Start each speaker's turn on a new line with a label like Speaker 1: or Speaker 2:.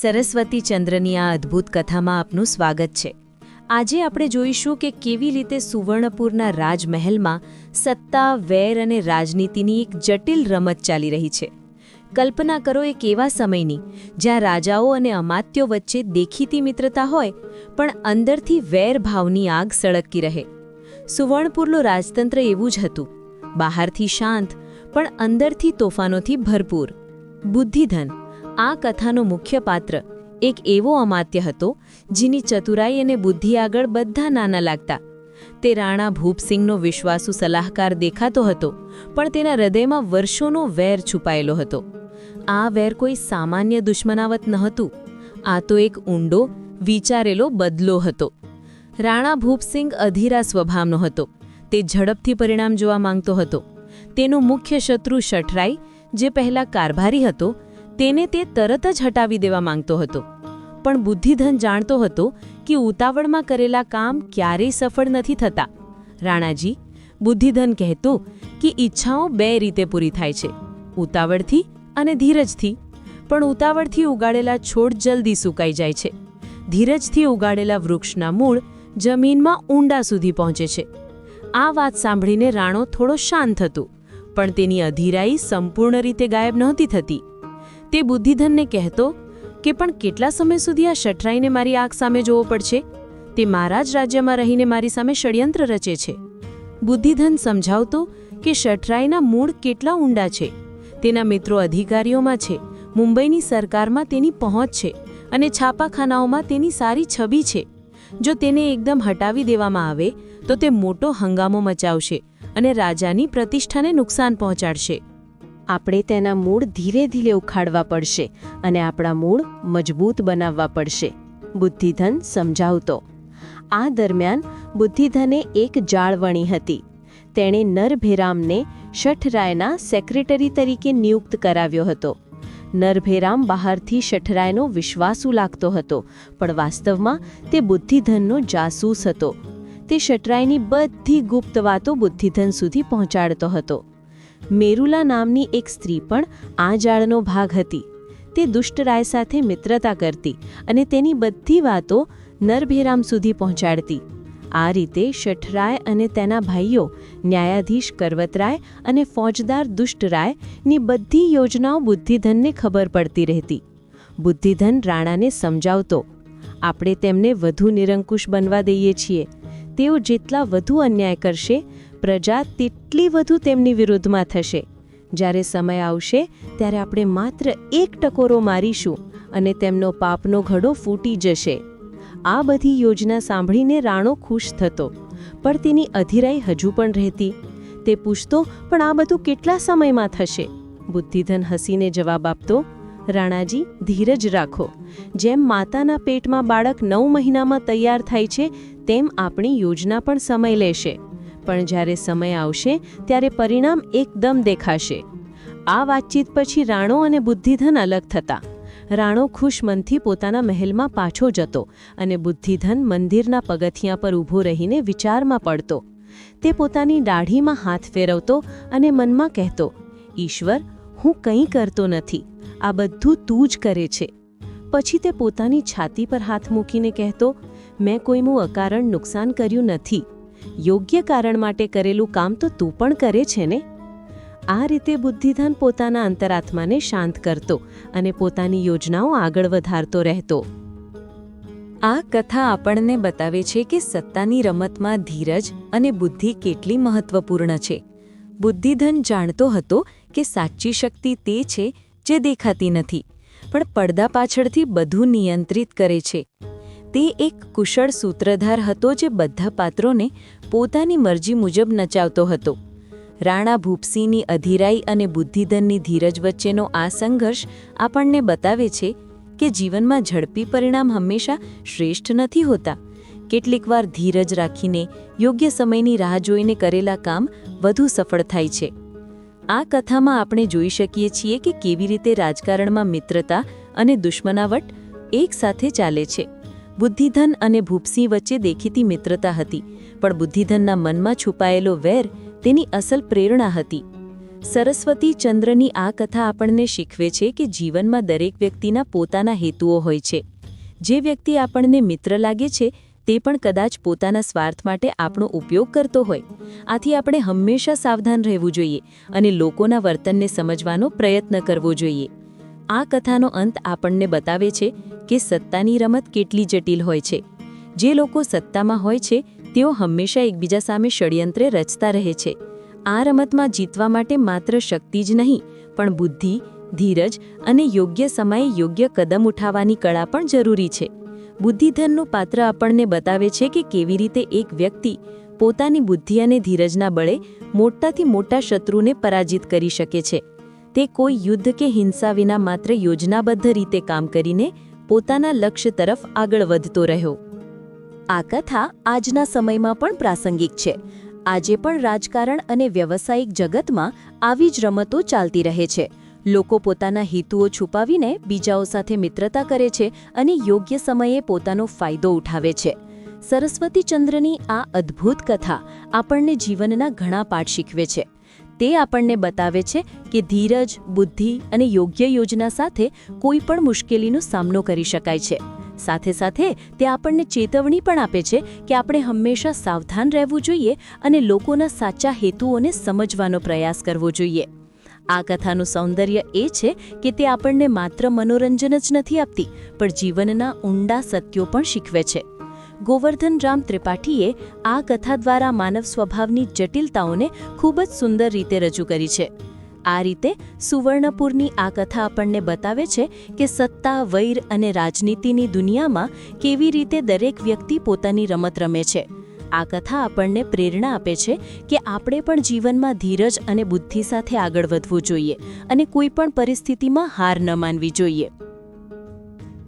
Speaker 1: સરસ્વતી ચંદ્રની આ અદ્ભુત કથામાં આપનું સ્વાગત છે. આજે આપણે જોઈશું કે કેવી રીતે સુવર્ણપુરના રાજમહેલમાં સત્તા, વેર અને રાજનીતિની એક જટિલ રમત ચાલી રહી છે. કલ્પના કરો એક એવા સમયની જ્યાં રાજાઓ અને અમાત્યો વચ્ચે દેખીતી મિત્રતા હોય, પણ અંદરથી વેર ભાવની આગ સળગતી રહે. સુવર્ણપુરનું રાજતંત્ર એવું જ હતું. બહારથી શાંત, પણ અંદરથી તોફાનોથી ભરપૂર. બુદ્ધિધન આ કથાનો મુખ્ય પાત્ર એક એવો અમાત્ય હતો, જેની ચતુરાઈ અને બુદ્ધિ આગળ બધા નાના લાગતા. તે રાણા ભૂપસિંહનો વિશ્વાસુ સલાહકાર દેખાતો હતો, પણ તેના હૃદયમાં વર્ષોનો વેર છુપાયેલો હતો. આ વેર કોઈ સામાન્ય દુશ્મનાવત નહોતું આ તો એક ઊંડો, વિચારેલો બદલો હતો. રાણા ભૂપસિંહ અધીરા સ્વભાવનો હતો, તે ઝડપથી પરિણામ જોવા માંગતો હતો. તેનો મુખ્ય શત્રુ શઠરાઈ, જે પહેલા કારભારી હતો તેને તે તરત જ હટાવી દેવા માંગતો હતો. પણ બુદ્ધિધન જાણતો હતો કે ઉતાવળમાં કરેલા કામ ક્યારેય સફળ નથી થતા. રાણાજી, બુદ્ધિધન કહેતું કે ઈચ્છાઓ બે રીતે પૂરી થાય છે, ઉતાવળથી અને ધીરજથી. પણ ઉતાવળથી ઉગાડેલા છોડ જલ્દી સુકાઈ જાય છે. ધીરજથી ઉગાડેલા વૃક્ષના મૂળ જમીનમાં ઊંડા સુધી પહોંચે છે. આ વાત સાંભળીને રાણો થોડો શાંત હતો, પણ તેની અધીરાઈ સંપૂર્ણ રીતે ગાયબ નહોતી થતી. તે બુદ્ધિધનને કહેતો કે, પણ કેટલા સમય સુધી આ શઠરાઈને મારી આંખ સામે જોવો પડશે? તે મારા જ રાજ્યમાં રહીને મારી સામે ષડયંત્ર રચે છે. બુદ્ધિધન સમજાવતો કે, શઠરાઈના મૂળ કેટલા ઊંડા છે? તેના મિત્રો અધિકારીઓમાં છે, મુંબઈની સરકારમાં તેની પહોંચ છે અને છાપાખાનાઓમાં તેની સારી છબી છે. જો તેને એકદમ હટાવી દેવામાં આવે, તો તે મોટો હંગામો મચાવશે અને રાજાની પ્રતિષ્ઠાને નુકસાન પહોંચાડશે. આપણે તેના મૂળ ધીરે ધીરે ઉખાડવા પડશે અને આપણા મૂળ મજબૂત બનાવવા પડશે. બુદ્ધિધન સમજાવતો. આ દરમિયાન બુદ્ધિધને એક જાળવણી હતી. તેણે નરભેરામને શઠરાયના સેક્રેટરી તરીકે નિયુક્ત કરાવ્યો હતો. નરભેરામ બહારથી શઠરાયનો વિશ્વાસુ લાગતો હતો, પણ વાસ્તવમાં તે બુદ્ધિધનનો જાસૂસ હતો. તે શઠરાયની બધી ગુપ્ત વાતો બુદ્ધિધન સુધી પહોંચાડતો હતો. મેરુલા નામની એક સ્ત્રી પણ આ જાળનો ભાગ હતી. તે દુષ્ટરાય સાથે મિત્રતા કરતી અને તેની બધી વાતો નરભેરામ સુધી પહોંચાડતી. આ રીતે શઠરાય અને તેના ભાઈઓ, ન્યાયાધીશ કરવતરાય અને ફોજદાર દુષ્ટરાયની બધી યોજનાઓ બુદ્ધિધનને ખબર પડતી રહેતી. બુદ્ધિધન રાણાને સમજાવતો, આપણે તેમને વધુ નિરંકુશ બનવા દઈએ છીએ. તેઓ જેટલા વધુ અન્યાય કરશે, પ્રજા તેટલી વધુ તેમની વિરુદ્ધમાં થશે. જ્યારે સમય આવશે, ત્યારે આપણે માત્ર એક ટકોરો મારીશું અને તેમનો પાપનો ઘડો ફૂટી જશે. આ બધી યોજના સાંભળીને રાણો ખુશ થતો, પણ તેની અધિરાઈ હજુ પણ રહેતી. તે પૂછતો, પણ આ બધું કેટલા સમયમાં થશે? બુદ્ધિધન હસીને જવાબ આપતો રાણાજી, ધીરજ રાખો. જેમ માતાના પેટમાં બાળક નવ મહિનામાં તૈયાર થાય છે, તેમ આપણી યોજના પણ સમય લેશે. પણ જ્યારે સમય આવશે, ત્યારે પરિણામ એકદમ દેખાશે. આ વાતચીત પછી રાણો અને બુદ્ધિધન અલગ થતા. રાણો ખુશ મનથી પોતાના મહેલમાં પાછો જતો અને બુદ્ધિધન મંદિરના પગથિયા પર ઊભો રહીને વિચારમાં પડતો. તે પોતાની દાઢીમાં હાથ ફેરવતો અને મનમાં કહેતો, ઈશ્વર, હું કંઈ કરતો નથી. આ બધું તું જ કરે છે. પછી તે પોતાની છાતી પર હાથ મૂકીને કહેતો, મેં કોઈનું અકારણ નુકસાન કર્યું નથી. યોગ્ય કારણ માટે કરેલું કામ તો તું પણ કરે છે ને? આ રીતે બુદ્ધિધન પોતાના અંતરાત્માને શાંત કરતો અને પોતાની યોજનાઓ આગળ વધારતો રહેતો. આ કથા આપણને બતાવે છે કે સત્તાની રમતમાં ધીરજ અને બુદ્ધિ કેટલી મહત્વપૂર્ણ છે. બુદ્ધિધન જાણતો હતો કે સાચી શક્તિ તે છે જે દેખાતી નથી, પણ પડદા પાછળથી બધું નિયંત્રિત કરે છે. તે એક કુશળ સૂત્રધાર હતો જે બધા પાત્રોને પોતાની મરજી મુજબ નચાવતો હતો. રાણા ભૂપસિંહની અધીરાઈ અને બુદ્ધિધનની ધીરજ વચ્ચેનો આ સંઘર્ષ આપણને બતાવે છે કે જીવનમાં ઝડપી પરિણામ હંમેશા શ્રેષ્ઠ નથી હોતા. કેટલીકવાર ધીરજ રાખીને, યોગ્ય સમયની રાહ જોઈને કરેલા કામ વધુ સફળ થાય છે. આ કથામાં આપણે જોઈ શકીએ છીએ કે કેવી રીતે રાજકારણમાં મિત્રતા અને દુશ્મનાવટ એકસાથે ચાલે છે. બુદ્ધિધન અને ભૂપસિંહ વચ્ચે દેખીતી મિત્રતા હતી, પણ બુદ્ધિધનના મનમાં છુપાયેલો વેર તેની અસલ પ્રેરણા હતી. સરસ્વતી ચંદ્રની આ કથા આપણને શીખવે છે કે જીવનમાં દરેક વ્યક્તિના પોતાના હેતુઓ હોય છે. જે વ્યક્તિ આપણને મિત્ર લાગે છે તે પણ કદાચ પોતાના સ્વાર્થ માટે આપણો ઉપયોગ કરતો હોય. આથી આપણે હંમેશા સાવધાન રહેવું જોઈએ અને લોકોના વર્તનને સમજવાનો પ્રયત્ન કરવો જોઈએ. આ કથાનો અંત આપણને બતાવે છે કે સત્તાની રમત કેટલી જટિલ હોય છે. જે લોકો સત્તામાં હોય છે, તેઓ હંમેશા એકબીજા સામે ષડયંત્રે રચતા રહે છે. આ રમતમાં જીતવા માટે માત્ર શક્તિ જ નહીં, પણ બુદ્ધિ, ધીરજ અને યોગ્ય સમયે યોગ્ય કદમ ઉઠાવવાની કળા પણ જરૂરી છે. બુદ્ધિધનનું પાત્ર આપણને બતાવે છે કે કેવી રીતે એક વ્યક્તિ પોતાની બુદ્ધિ અને ધીરજના બળે મોટાથી મોટા શત્રુને પરાજિત કરી શકે છે. તે કોઈ યુદ્ધ કે હિંસા વિના માત્ર યોજનાબદ્ધ રીતે કામ કરીને પોતાના લક્ષ્ય તરફ આગળ વધતો રહ્યો. આ કથા આજના સમયમાં પણ પ્રાસંગિક છે. આજે પણ રાજકારણ અને વ્યવસાયિક જગતમાં આવી જ રમતો ચાલતી રહે છે. લોકો પોતાના હેતુઓ છુપાવીને બીજાઓ સાથે મિત્રતા કરે છે અને યોગ્ય સમયે પોતાનો ફાયદો ઉઠાવે છે. સરસ્વતી ચંદ્રની આ અદ્ભુત કથા આપણને જીવનના ઘણા પાઠ શીખવે છે. તે આપણને બતાવે છે કે ધીરજ, બુદ્ધિ અને યોગ્ય યોજના સાથે કોઈ પણ મુશ્કેલીનો સામનો કરી શકાય છે. સાથે સાથે તે આપણને ચેતવણી પણ આપે છે કે આપણે હંમેશા સાવધાન રહેવું જોઈએ અને લોકોના સાચા હેતુઓને સમજવાનો પ્રયાસ કરવો જોઈએ. આ કથાનું સૌંદર્ય એ છે કે તે આપણને માત્ર મનોરંજન જ નથી આપતી, પણ જીવનના ઊંડા સત્યો પણ શીખવે છે. ગોવર્ધન રામ ત્રિપાઠીએ આ કથા દ્વારા માનવ સ્વભાવની જટિલતાઓને ખૂબ જ સુંદર રીતે રજૂ કરી છે. આ રીતે સુવર્ણપુરની આ કથા આપણને બતાવે છે કે સત્તા, વૈર અને રાજનીતિની દુનિયામાં કેવી રીતે દરેક વ્યક્તિ પોતાની રમત રમે છે. આ કથા આપણને પ્રેરણા આપે છે કે આપણે પણ જીવનમાં ધીરજ અને બુદ્ધિ સાથે આગળ વધવું જોઈએ અને કોઈ પણ પરિસ્થિતિમાં હાર ન માનવી જોઈએ.